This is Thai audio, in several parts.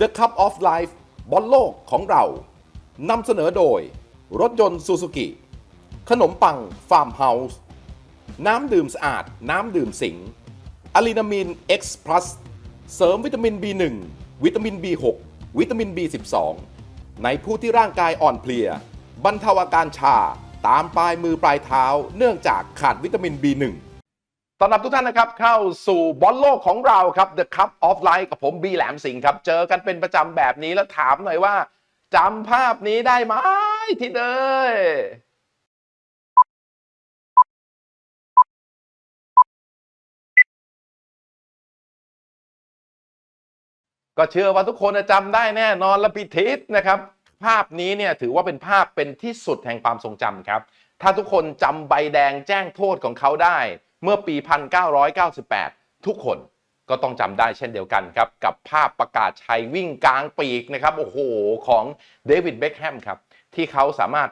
The Cup of Life บอลโลกของเรา นำเสนอโดย รถยนต์ซูซูกิ ขนมปังฟาร์มเฮาส์ น้ำดื่มสะอาด น้ำดื่มสิงอะลีนามีน X Plus เสริมวิตามิน B1 วิตามิน B6 วิตามิน B12 ในผู้ที่ร่างกายอ่อนเพลีย บรรเทาอาการชา ตามปลายมือปลายเท้า เนื่องจากขาดวิตามิน B1 ต้อนรับทุกท่านนะครับ เข้าสู่บอลโลกของเราครับ The Cup of Life กับผมบีแหลมสิงห์ครับ เจอกันเป็นประจำแบบนี้แล้วถามหน่อยว่าจำภาพนี้ได้ไหมที่เดยก็เชื่อว่าทุกคนจำได้แน่นอนละพิทิศนะครับ ภาพนี้เนี่ยถือว่าเป็นภาพเป็นที่สุดแห่งความทรงจำครับ ถ้าทุกคนจำใบแดงแจ้งโทษของเขาได้ เมื่อปี 1998 ทุกคนก็ต้องจำได้เช่นเดียวกันครับ กับภาพประกาศชัยวิ่งกลางปีกนะครับ โอ้โห ของเดวิดเบคแฮมครับ ที่เขาสามารถ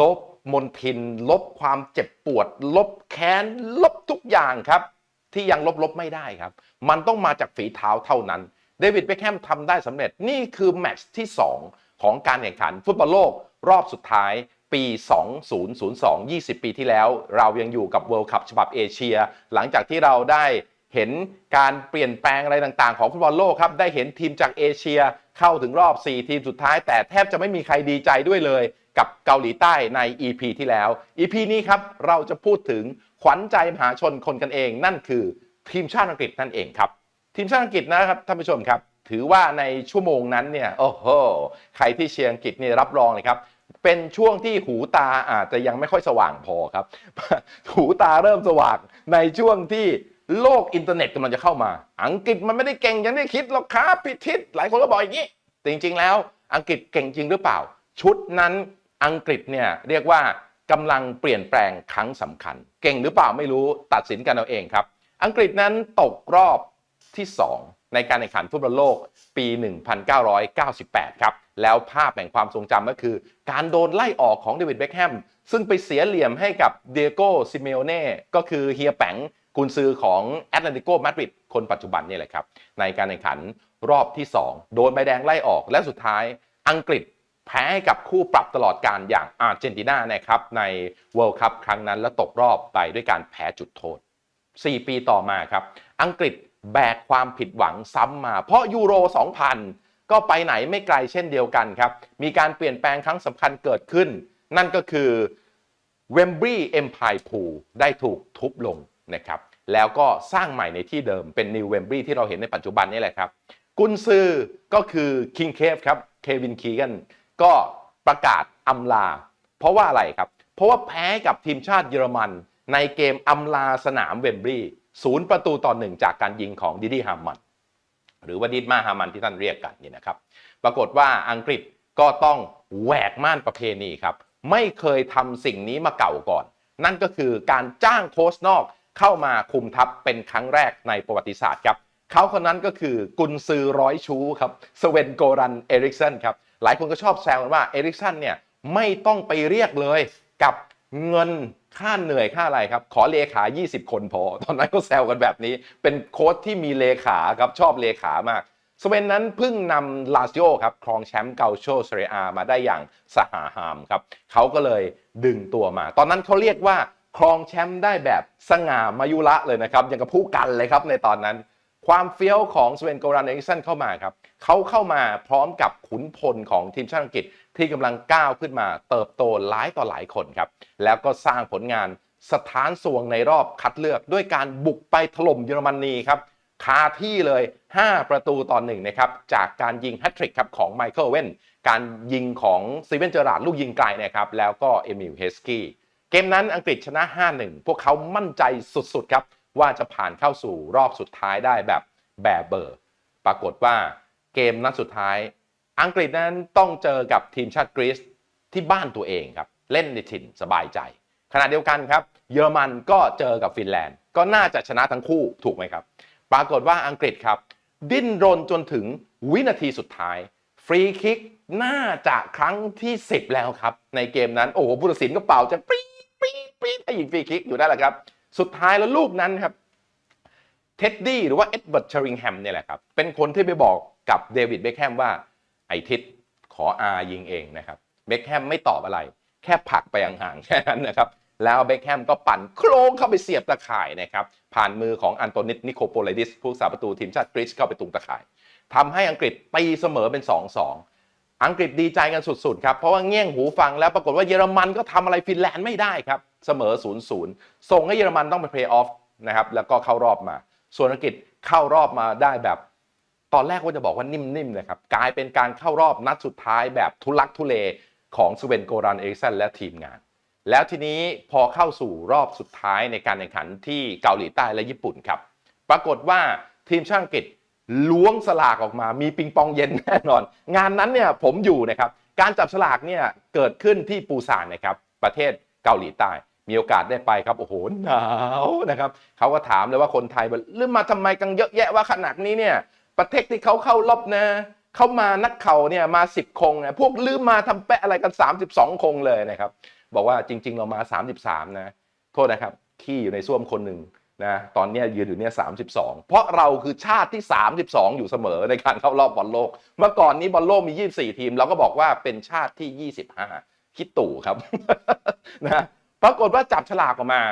ลบมนทิน ลบความเจ็บปวด ลบแค้น ลบทุกอย่างครับ ที่ยังลบลบไม่ได้ครับ มันต้องมาจากฝีเท้าเท่านั้นเดวิดเบคแฮมทำได้สำเร็จนี่คือแมตช์ที่ 2 ของการแข่งขันฟุตบอลโลกรอบสุดท้าย ปี 2002 20 ปีที่แล้ว เรายังอยู่กับ World Cup ฉบับเอเชีย หลังจากที่เราได้เห็นการเปลี่ยนแปลงอะไรต่างๆ ของฟุตบอลโลกครับ ได้เห็นทีมจากเอเชียเข้าถึงรอบ 4 ทีมสุดท้าย แต่แทบจะไม่มีใครดีใจด้วยเลย กับเกาหลีใต้ใน EP ที่แล้ว EP นี้ครับเราจะพูดถึงขวัญใจมหาชนคนกันเอง นั่นคือทีมชาติอังกฤษนั่นเองครับ ทีมชาติอังกฤษนะครับท่านผู้ชมครับ ถือว่าในชั่วโมงนั้นเนี่ยโอ้โหใครที่เชียร์อังกฤษนี่รับรองเลยครับ เป็นช่วงที่หูตาอาจจะยังไม่ค่อยสว่างพอครับ หูตาเริ่มสว่างในช่วงที่โลกอินเทอร์เน็ตกำลังจะเข้ามา อังกฤษมันไม่ได้เก่งอย่างที่คิดหรอกครับพิทิศหลายคนก็บอกอย่างนี้แต่จริง ๆ แล้วอังกฤษเก่งจริงหรือเปล่า ชุดนั้นอังกฤษเนี่ยเรียกว่ากำลังเปลี่ยนแปลงครั้งสำคัญ เก่งหรือเปล่าไม่รู้ตัดสินกันเอาเองครับ อังกฤษนั้นตกรอบที่ 2 ในการแข่งขันฟุตบอลโลกปี 1998 ครับ แล้วภาพแห่งความทรงจำก็คือ การโดนไล่ออกของเดวิดเบคแฮมซึ่งไปเสียเหลี่ยมให้กับเดียโก้ซิเมโอเน่ก็คือเฮียแปงกุนซือของแอตเลติโกมาดริดคนปัจจุบันนี่แหละครับ ในการแข่งขันรอบที่ 2 โดนใบแดงไล่ออกและสุดท้ายอังกฤษแพ้ให้กับคู่ปรับตลอดการอย่างอาร์เจนตินานะครับ ใน World Cup ครั้งนั้นและตกรอบไปด้วยการแพ้จุดโทษ 4 ปีต่อมาครับ อังกฤษแบกความผิดหวังซ้ำมา เพราะยูโร 2000 ก็ไปไหนไม่ไกลเช่นเดียวกันครับ มีการเปลี่ยนแปลงครั้งสำคัญเกิดขึ้น นั่นก็คือเวมบรีเอ็มพายพูได้ถูกทุบลงนะครับ แล้วก็สร้างใหม่ในที่เดิมเป็นนิวเวมบรีที่เราเห็นในปัจจุบันนี่แหละครับ กุนซือก็คือคิงเคฟครับเควินคีกันก็ประกาศอำลา เพราะว่าอะไรครับ เพราะว่าแพ้กับทีมชาติเยอรมัน ในเกมอำลาสนามเวมบรีศูนย์ประตูต่อหนึ่งจากการยิงของดิดี้ฮามัน หรือว่าดิดมาฮามันที่ท่านเรียกกันนี่นะครับ ปรากฏว่าอังกฤษก็ต้องแหวกม่านประเพณีครับ ไม่เคยทำสิ่งนี้มาเก่าก่อน นั่นก็คือการจ้างโค้ชนอกเข้ามาคุมทัพเป็นครั้งแรกในประวัติศาสตร์ครับเขาคนนั้นก็คือกุนซือร้อยชูครับสเวนโกรันเอริกสันครับหลายคนก็ชอบแซวกันว่าเอริกสันเนี่ยไม่ต้องไปเรียกเลยกับเงิน ค่าเหนื่อยค่าอะไรครับ ขอเลขา 20 คนพอ ตอนนั้นก็แซวกันแบบนี้ เป็นโค้ชที่มีเลขาครับ ชอบเลขามากสเวนนั้นเพิ่งนำลาซิโอครับครองแชมป์เกาโชเซเรียมาได้อย่างสหาหามครับเขาก็เลยดึงตัวมา ตอนนั้นเขาเรียกว่าครองแชมป์ได้แบบสง่ามายุระเลยนะครับอย่างกับผู้กันเลยครับในตอนนั้น ความเฟี้ยวของสเวนโกรันเอริกสันเข้ามาครับเขาเข้ามาพร้อมกับขุนพลของทีมชาติอังกฤษ ที่กำลังก้าวขึ้นมา เติบโตหลายต่อหลายคนครับ แล้วก็สร้างผลงานสถานสวงในรอบคัดเลือก ด้วยการบุกไปถล่มเยอรมนีครับคาที่เลย 5 ประตูต่อหนึ่งนะครับ จากการยิงแฮตทริกครับของไมเคิลเว่น การยิงของซีเวนเจอราร์ดลูกยิงไกลนะครับ แล้วก็เอมิลเฮสกี้เกมนั้นอังกฤษชนะ 5-1 พวกเขามั่นใจสุดๆครับ ว่าจะผ่านเข้าสู่รอบสุดท้ายได้แบบแบบเบอร์ ปรากฏว่าเกมนัดสุดท้าย อังกฤษนั้นต้องเจอกับทีมชาติกรีซที่บ้านตัวเองครับ เล่นในถิ่นสบายใจ ขณะเดียวกันครับ เยอรมันก็เจอกับฟินแลนด์ ก็น่าจะชนะทั้งคู่ถูกไหมครับ ปรากฏว่าอังกฤษครับ ดิ้นรนจนถึงวินาทีสุดท้าย ฟรีคิกน่าจะครั้งที่ 10 แล้วครับ ในเกมนั้น โอ้โหผู้ตัดสินก็เป่าจะปี๊ดปี๊ดปี๊ดให้ยิงฟรีคิกอยู่ได้แหละครับ สุดท้ายแล้วลูกนั้นครับเท็ดดี้หรือว่าเอ็ดเวิร์ดเชอริงแฮมเนี่ยแหละครับเป็นคนที่ไปบอกกับเดวิดเบคแฮมว่า ไอทิศขออายิงเองนะครับเบคแฮมไม่ตอบอะไร แค่ผลักไปห่างๆแค่นั้นนะครับ แล้วเบคแฮมก็ปั่นโครงเข้าไปเสียบตะข่ายนะครับ ผ่านมือของอันโตนิตนิโคโปลิดิส ผู้สาประตูทีมชาติกรีซเข้าไปตุงตะข่ายทำให้อังกฤษตีเสมอเป็น 2-2 อังกฤษดีใจกันสุดๆครับ เพราะว่าเงี้ยงหูฟังแล้วปรากฏว่าเยอรมันก็ทำอะไรฟินแลนด์ไม่ได้ครับ เสมอ 0-0 ส่งให้เยอรมันต้องไปเพลย์ออฟนะครับแล้วก็เข้ารอบมา ส่วนอังกฤษเข้ารอบมาได้แบบ ตอนแรกว่าจะบอกว่านิ่มๆนะครับกลายเป็นการเข้ารอบนัดสุดท้ายแบบทุลักทุเลของสเวนโกรันเอริกสันและทีมงาน แล้วทีนี้พอเข้าสู่รอบสุดท้ายในการแข่งขันที่เกาหลีใต้และญี่ปุ่นครับ ปรากฏว่าทีมชาติอังกฤษล้วงสลากออกมา มีปิงปองเย็นแน่นอน งานนั้นเนี่ยผมอยู่นะครับ การจับสลากเนี่ยเกิดขึ้นที่ปูซานนะครับ ประเทศเกาหลีใต้ มีโอกาสได้ไปครับ โอ้โห หนาวนะครับ เขาก็ถามเลยว่าคนไทยบอกลืมมาทำไมกันเยอะแยะว่าขนาดนี้เนี่ย ประเทศที่เขาเข้ารอบนะเขามานักเข่าเนี่ยมา 10 คงนะพวกลืมมาทำแปะอะไรกัน 32 คงเลยนะครับ บอกว่าจริง ๆ เรามา 33 นะ โทษนะครับ ขี้อยู่ในส้วมคนหนึ่งนะตอนเนี้ยยืนอยู่เนี่ย32 เพราะเราคือชาติที่ 32 อยู่เสมอในการเข้ารอบบอลโลก เมื่อก่อนนี้บอลโลกมี 24 ทีม เราก็บอกว่าเป็นชาติที่ 25 คิดตู่ครับนะปรากฏว่าจับฉลากออกมา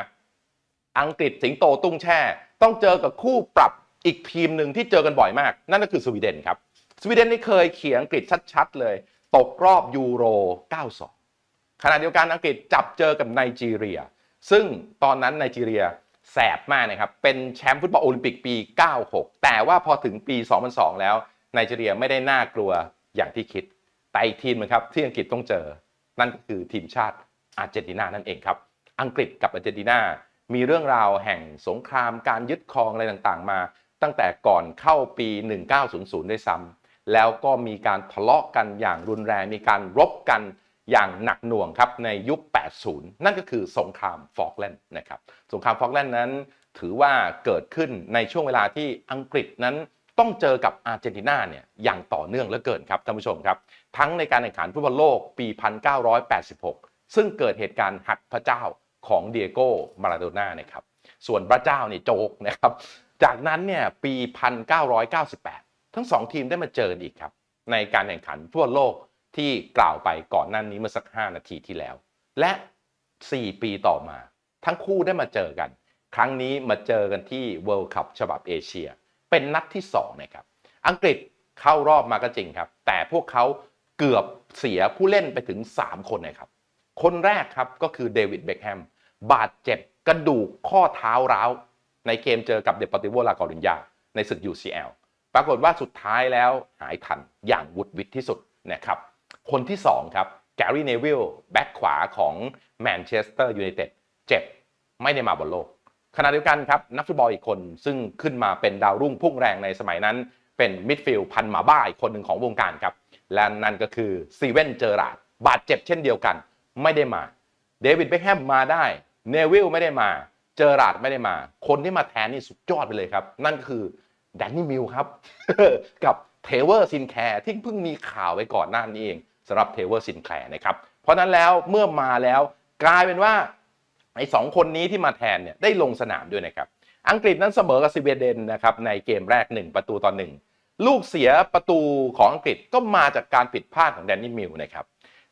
อังกฤษสิงโตตุ้งแช่ ต้องเจอกับคู่ปรับ อีกทีมหนึ่งที่เจอกันบ่อยมาก นั่นก็คือสวีเดนครับ สวีเดนนี่เคยเขียนอังกฤษชัดๆเลย ตกรอบยูโร 92 ขณะเดียวกันอังกฤษจับเจอกับไนจีเรีย ซึ่งตอนนั้นไนจีเรียแสบมากนะครับ เป็นแชมป์ฟุตบอลโอลิมปิกปี 96 แต่ว่าพอถึงปี 2002 แล้วไนจีเรียไม่ได้น่ากลัวอย่างที่คิด แต่อีกทีมหนึงครับที่อังกฤษต้องเจอ นั่นก็คือทีมชาติอาร์เจนตินานั่นเองครับ อังกฤษกับอาร์เจนตินามีเรื่องราวแห่งสงครามการยึดครองอะไรต่างๆ มา ตั้งแต่ก่อนเข้าปี 1900 ด้วยซ้ำแล้วก็มีการทะเลาะกันอย่างรุนแรง มีการรบกันอย่างหนักหน่วงครับในยุค 80 นั่นก็คือสงครามฟอกแลนด์นะครับ สงครามฟอกแลนด์นั้น ถือว่าเกิดขึ้นในช่วงเวลาที่อังกฤษนั้นต้องเจอกับอาร์เจนตินาเนี่ยอย่างต่อเนื่องเหลือเกินครับท่านผู้ชมครับ ทั้งในการแข่งขันฟุตบอลโลกปี 1986 ซึ่งเกิดเหตุการณ์หักพระเจ้าของเดียโก้มาราโดน่านะครับ ส่วนพระเจ้านี่โจกนะครับ จากนั้นเนี่ยปี 1998 ทั้งสองทีมได้มาเจอกันอีกครับ ในการแข่งขันฟุตบอลโลกที่กล่าวไปก่อนหน้านี้เมื่อสัก 5 นาทีที่แล้ว และ 4 ปีต่อมา ทั้งคู่ได้มาเจอกัน ครั้งนี้มาเจอกันที่ World Cup ฉบับเอเชีย เป็นนัดที่2นะครับอังกฤษเข้ารอบมาก็จริงครับ แต่พวกเขาเกือบเสียผู้เล่นไปถึง 3 คนนะครับ คนแรกครับก็คือเดวิดเบคแฮมบาดเจ็บกระดูกข้อเท้าร้าว ในเกมเจอกับเดป o ติโวลากอรินยาในศึก UCL ปรากฏว่าสุดท้ายแล้วหายทันอย่างวุดวิดที่สุดนะครับ คนที่ 2 ครับแกรี่เนวิลแบ็กขวาของแมนเชสเตอร์ยูไนเต็ดเจ็บไม่ได้มาบนโลก ขณะเดียวกันครับนักฟุตบอลอีกคนซึ่งขึ้นมาเป็นดาวรุ่งพุ่งแรงในสมัยนั้น เป็นมิดฟิลด์พันหมาบ้าอีกคนหนึ่งของวงการครับ และนั่นก็คือซีเว่นเจอราร์ดบาดเจ็บเช่นเดียวกัน ไม่ได้มาเดวิดเบคแฮมมาได้เนวิลไม่ได้มา เจอราร์ดไม่ได้มา คนที่มาแทนนี่สุดยอดไปเลยครับ นั่นก็คือแดนนี่มิลครับ กับเทเวอร์ซินแคร์ที่เพิ่งมีข่าวไว้ก่อนหน้านี้เองสำหรับเทเวอร์ซินแคร์นะครับ เพราะนั้นแล้วเมื่อมาแล้วกลายเป็นว่าไอ้สองคนนี้ที่มาแทนเนี่ยได้ลงสนามด้วยนะครับ อังกฤษนั้นเสมอกับสวีเดนนะครับในเกมแรก 1 ประตูต่อหนึ่งลูกเสียประตูของอังกฤษก็มาจากการผิดพลาดของแดนนี่มิลนะครับ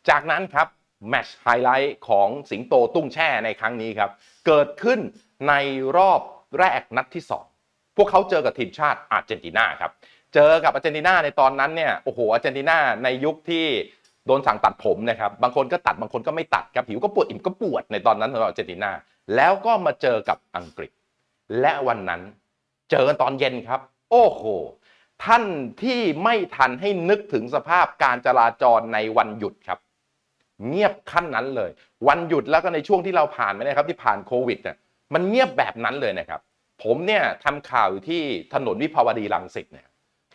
จากนั้นครับ แมชไฮไลท์ของสิงโตตุ้งแช่ในครั้งนี้ครับ เกิดขึ้นในรอบแรกนัดที่ 2 พวกเขาเจอกับทีมชาติอาร์เจนตินาครับ เจอกับอาร์เจนตินาในตอนนั้นเนี่ยโอ้โหอาร์เจนตินาในยุคที่โดนสั่งตัดผมนะครับ บางคนก็ตัดบางคนก็ไม่ตัดครับผิวก็ปวดอิ่มก็ปวดในตอนนั้นสำหรับอาร์เจนตินาแล้วก็มาเจอกับอังกฤษ และวันนั้นเจอกันตอนเย็นครับ โอ้โหท่านที่ไม่ทันให้นึกถึงสภาพการจราจรในวันหยุดครับ เงียบขั้นนั้นเลย วันหยุดแล้วก็ในช่วงที่เราผ่านไปนะครับที่ผ่านโควิดเนี่ยมันเงียบแบบนั้นเลยนะครับ ผมเนี่ยทำข่าวอยู่ที่ถนนวิภาวดีรังสิตเนี่ย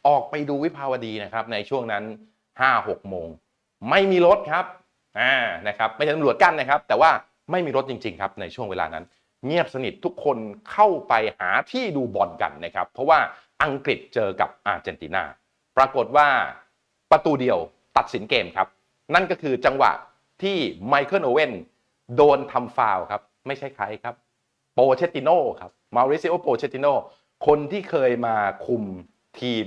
ออกไปดูวิภาวดีนะครับ ในช่วงนั้น 5-6 โมง ไม่มีรถครับอ่านะครับไม่ใช่ตำรวจกั้นนะครับ แต่ว่าไม่มีรถจริง ๆ ครับในช่วงเวลานั้น เงียบสนิททุกคนเข้าไปหาที่ดูบอลกันนะครับ เพราะว่าอังกฤษเจอกับอาร์เจนตินาปรากฏว่าประตูเดียวตัดสินเกมครับ นั่นก็คือจังหวะ ที่ไมเคิลโอเว่นโดนทำฟาวครับ ไม่ใช่ใครครับ โปเชตติโน่ครับมาริซิโอโปเชตติโน่คนที่เคยมาคุมทีม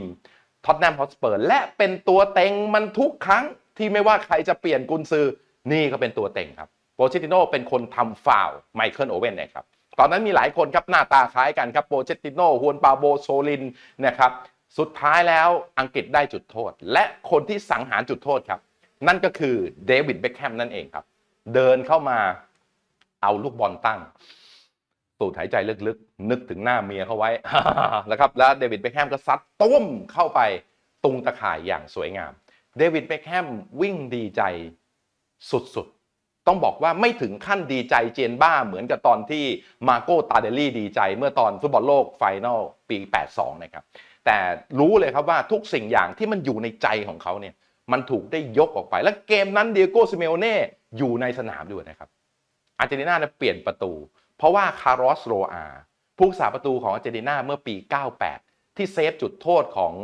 ท็อตแนมฮอตสเปอร์และเป็นตัวเต็งมันทุกครั้งที่ไม่ว่าใครจะเปลี่ยนกุนซือ นี่ก็เป็นตัวเต็งครับโปเชติโนเป็นคนทำฟาวไมเคิลโอเว่นนะครับตอนนั้นมีหลายคนครับหน้าตาคล้ายกันครับโปเชติโนฮวนปาโบโซลินนะครับสุดท้ายแล้วอังกฤษได้จุดโทษ และคนที่สังหารจุดโทษครับ นั่นก็คือเดวิดเบคแฮมนั่นเองครับ เดินเข้ามาเอาลูกบอลตั้ง สูดหายใจลึกๆ นึกถึงหน้าเมียเขาไว้นะครับ แล้วเดวิดเบคแฮมก็ซัดตุ้มเข้าไปตรงตะข่ายอย่างสวยงาม เดวิดเบคแฮมวิ่งดีใจสุดๆ ต้องบอกว่าไม่ถึงขั้นดีใจเจนบ้าเหมือนกับตอนที่มาโกตาเดลลี่ดีใจเมื่อตอนฟุตบอลโลกไฟนอลปี 82 นะครับ แต่รู้เลยครับว่าทุกสิ่งอย่างที่มันอยู่ในใจของเขาเนี่ย มันถูกได้ยกออกไป และเกมนั้นเดียโก้ซิเมโอเน่อยู่ในสนามด้วยนะครับอาร์เจนตินาเนี่ยเปลี่ยนประตู เพราะว่าคาร์ลอสโรอาผู้รักษาประตูของอาร์เจนตินาเมื่อปี 98 ที่เซฟจุดโทษของ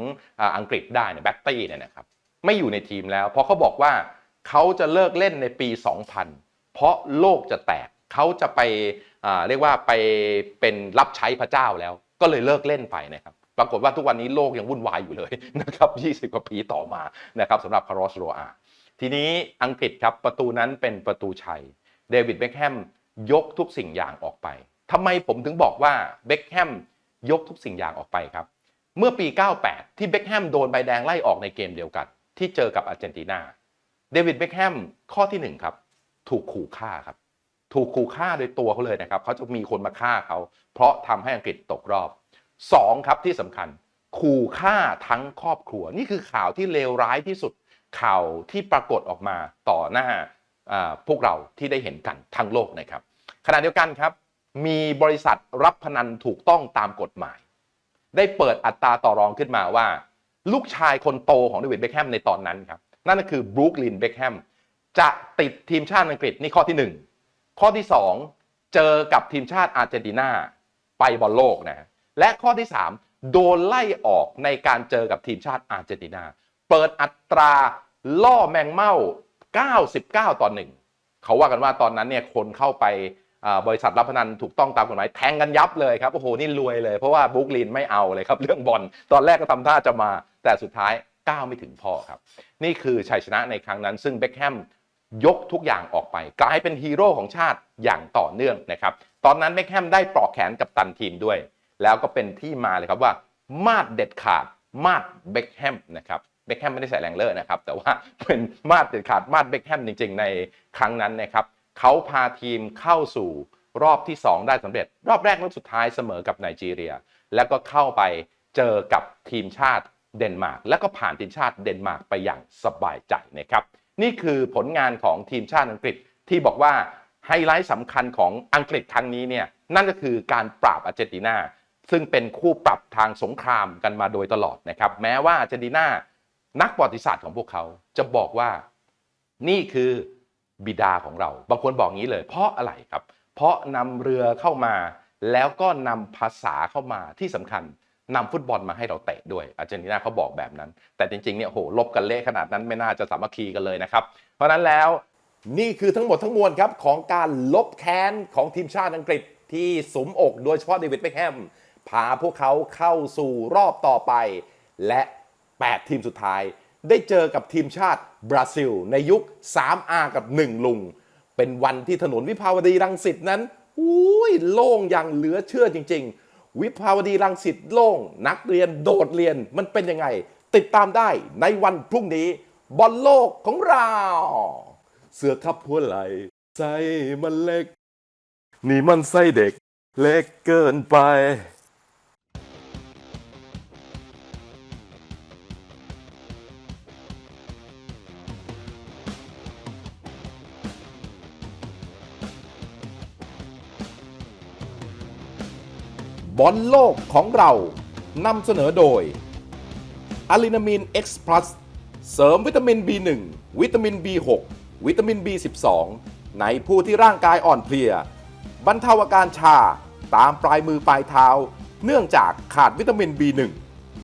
อังกฤษได้เนี่ยแบ็ตตี้เนี่ยนะครับไม่อยู่ในทีมแล้ว เพราะเขาบอกว่าเขาจะเลิกเล่นในปี 2000 เพราะโลกจะแตกเขาจะไปเรียกว่าไปเป็นรับใช้พระเจ้าแล้ว ก็เลยเลิกเล่นไปนะครับ ปรากฏว่าทุกวันนี้โลกยังวุ่นวายอยู่เลยนะครับ 20 กว่าปีต่อมานะครับสำหรับคาร์ลอสโรอาทีนี้อังกฤษครับประตูนั้นเป็นประตูชัย เดวิดเบคแฮมยกทุกสิ่งอย่างออกไปทำไมผมถึงบอกว่าเบคแฮมยกทุกสิ่งอย่างออกไปครับ เมื่อปี 98 ที่เบคแฮมโดนใบแดงไล่ออกในเกมเดียวกัน ที่เจอกับอาร์เจนตินาเดวิดเบคแฮมข้อที่หนึ่งครับ ถูกขู่ฆ่าครับ ถูกขู่ฆ่าโดยตัวเขาเลยนะครับเขาจะมีคนมาฆ่าเขา เพราะทำให้อังกฤษตกรอบ สองครับที่สำคัญ ขู่ฆ่าทั้งครอบครัว นี่คือข่าวที่เลวร้ายที่สุดข่าวที่ปรากฏออกมาต่อหน้าพวกเราที่ได้เห็นกันทั้งโลกนะครับ ขณะเดียวกันครับ มีบริษัทรับพนันถูกต้องตามกฎหมาย ได้เปิดอัตราต่อรองขึ้นมาว่า ลูกชายคนโตของเดวิดเบคแฮมในตอนนั้นครับ นั่นก็คือบรูคลินเบคแฮมจะติดทีมชาติอังกฤษนี่ข้อที่ 1 ข้อที่ 2 เจอกับทีมชาติอาร์เจนตินาไปบอลโลกนะ และข้อที่ 3 โดนไล่ออกในการเจอกับทีมชาติอาร์เจนตินา เปิดอัตราล่อแมงเม่า 99 ต่อหนึ่งเขาว่ากันว่าตอนนั้นเนี่ยคนเข้าไปบริษัทรับพนันถูกต้องตามกฎหมายแทงกันยับเลยครับ โอ้โห นี่รวยเลย เพราะว่าบุ๊กลินไม่เอาเลยครับ เรื่องบอลตอนแรกก็ทำท่าจะมา แต่สุดท้ายก้าวไม่ถึงพ่อครับ นี่คือชัยชนะในครั้งนั้น ซึ่งเบคแฮมยกทุกอย่างออกไป กลายเป็นฮีโร่ของชาติอย่างต่อเนื่องนะครับ ตอนนั้นเบคแฮมได้ปลอกแขนกับตันทีมด้วย แล้วก็เป็นที่มาเลยครับว่า มาดเด็ดขาด มาดเบคแฮมนะครับเบคแฮมไม่ได้ใส่แรงเลอร์นะครับ แต่ว่าเป็นมาดเด็ดขาดมาดเบคแฮมจริง ๆ ในครั้งนั้นนะครับเขาพาทีมเข้าสู่รอบที่ 2 ได้สำเร็จ รอบแรกรอบสุดท้ายเสมอกับไนจีเรีย แล้วก็เข้าไปเจอกับทีมชาติเดนมาร์กแล้วก็ผ่านทีมชาติเดนมาร์กไปอย่างสบายใจนะครับนี่คือผลงานของทีมชาติอังกฤษที่บอกว่าไฮไลท์สำคัญของอังกฤษครั้งนี้เนี่ยนั่นก็คือการปราบอาร์เจนตินา ซึ่งเป็นคู่ปรับทางสงครามกันมาโดยตลอดนะครับ แม้ว่าอาร์เจนตินานักประวัติศาสตร์ของพวกเขาจะบอกว่านี่คือบิดาของเรา บางคนบอกงี้เลย เพราะอะไรครับ เพราะนำเรือเข้ามาแล้วก็นำภาษาเข้ามาที่สำคัญนำฟุตบอลมาให้เราเตะด้วยอาร์เจนตินาเขาบอกแบบนั้น แต่จริงๆเนี่ยโหลบกันเละขนาดนั้นไม่น่าจะสามัคคีกันเลยนะครับ เพราะฉะนั้นแล้วนี่คือทั้งหมดทั้งมวลครับของการลบแค้นของทีมชาติอังกฤษที่สมอกโดยเฉพาะเดวิดเบคแฮม พาพวกเขาเข้าสู่รอบต่อไป และ 8 ทีมสุดท้าย ได้เจอกับทีมชาติบราซิล ในยุค 3R กับ 1 ลุง เป็นวันที่ถนนวิภาวดีรังสิตนั้นอุ้ยโล่งอย่างเหลือเชื่อจริง ๆ วิภาวดีรังสิตโล่ง นักเรียนโดดเรียนมันเป็นยังไง ติดตามได้ในวันพรุ่งนี้บอลโลกของเรา เสือขับหัวไหลไส้มันเล็ก นี่มันไส้เด็กเล็กเกินไป อลโลกของเรานำเสนอโดยอะลินามีน X Plus เสริมวิตามิน B1 วิตามิน B6 วิตามิน B12 ในผู้ที่ร่างกายอ่อนเพลีย บรรเทาอาการชาตามปลายมือปลายเท้า เนื่องจากขาดวิตามิน B1